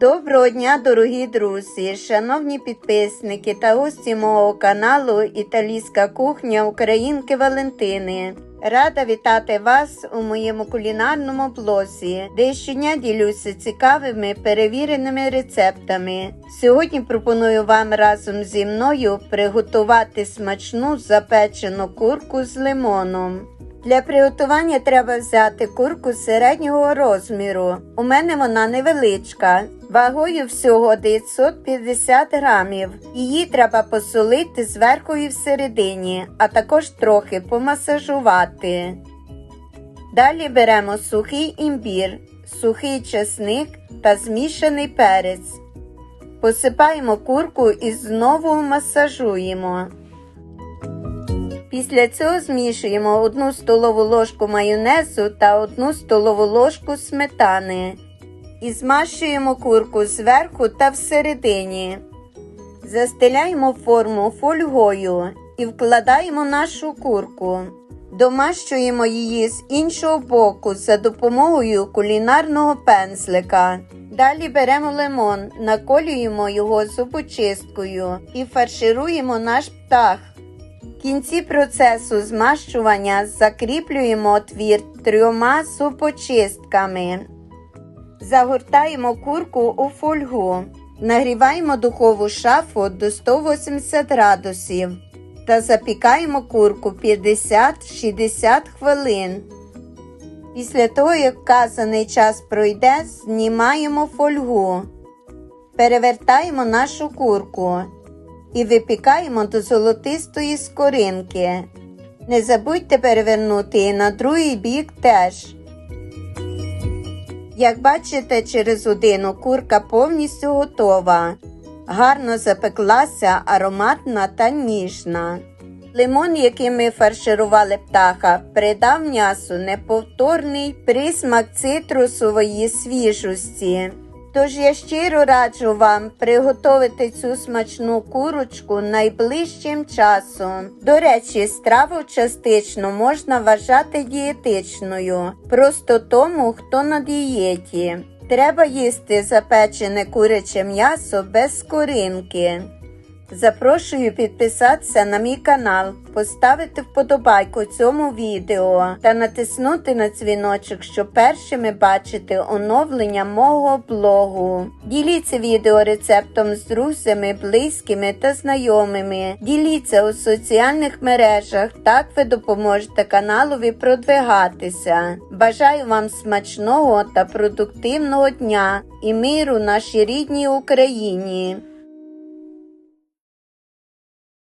Доброго дня, дорогі друзі, шановні підписники та гості мого каналу Італійська кухня Українки Валентини. Рада вітати вас у моєму кулінарному блозі, де щодня ділюся цікавими перевіреними рецептами. Сьогодні пропоную вам разом зі мною приготувати смачну запечену курку з лимоном. Для приготування треба взяти курку середнього розміру. У мене вона невеличка, вагою всього 950 грамів. Її треба посолити зверху і всередині, а також трохи помасажувати. Далі беремо сухий імбір, сухий чесник та змішаний перець. Посипаємо курку і знову масажуємо. Після цього змішуємо 1 столову ложку майонезу та 1 столову ложку сметани і змащуємо курку зверху та всередині. Застеляємо форму фольгою і вкладаємо нашу курку. Домащуємо її з іншого боку за допомогою кулінарного пензлика. Далі беремо лимон, наколюємо його зубочисткою і фаршируємо наш птах. В кінці процесу змащування закріплюємо отвір трьома зубочистками. Загортаємо курку у фольгу. Нагріваємо духову шафу до 180 градусів та запікаємо курку 50-60 хвилин. Після того, як вказаний час пройде, знімаємо фольгу, перевертаємо нашу курку і випікаємо до золотистої скоринки. Не забудьте перевернути і на другий бік теж. Як бачите, через годину курка повністю готова. Гарно запеклася, ароматна та ніжна. Лимон, яким ми фарширували птаха, придав м'ясу неповторний присмак цитрусової свіжості. Тож я щиро раджу вам приготувати цю смачну курочку найближчим часом. До речі, страву частично можна вважати дієтичною, просто тому, хто на дієті. Треба їсти запечене куряче м'ясо без скоринки. Запрошую підписатися на мій канал, поставити вподобайку цьому відео та натиснути на дзвіночок, щоб першими бачити оновлення мого блогу. Діліться відео рецептом з друзями, близькими та знайомими. Діліться у соціальних мережах, так ви допоможете каналові продвигатися. Бажаю вам смачного та продуктивного дня і миру нашій рідній Україні.